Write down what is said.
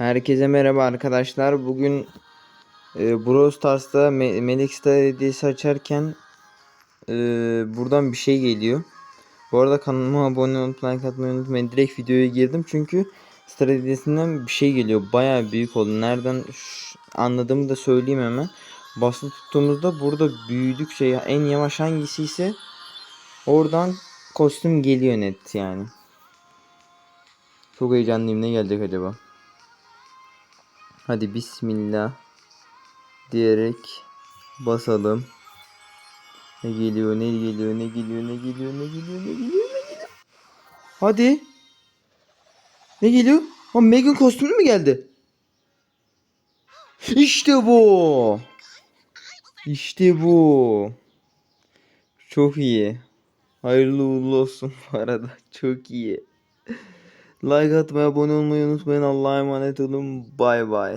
Herkese merhaba arkadaşlar. Bugün e, Brawl Stars'ta Me- Melek açarken e, buradan bir şey geliyor. Bu arada kanalıma abone olup like atmayı unutmayın. Direkt videoya girdim çünkü Star bir şey geliyor. Bayağı büyük oldu. Nereden anladığımı da söyleyeyim hemen. Basılı tuttuğumuzda burada büyüdükçe en yavaş hangisi ise oradan kostüm geliyor net yani. Çok heyecanlıyım. Ne gelecek acaba? Hadi bismillah diyerek basalım. Ne geliyor, ne geliyor, ne geliyor, ne geliyor, ne geliyor, ne geliyor, ne geliyor. Hadi. Ne geliyor? Ha Megan kostümü mü geldi? İşte bu. İşte bu. Çok iyi. Hayırlı uğurlu olsun bu arada. Çok iyi. Like atmayı, abone olmayı unutmayın. Allah'a emanet olun. Bay bay.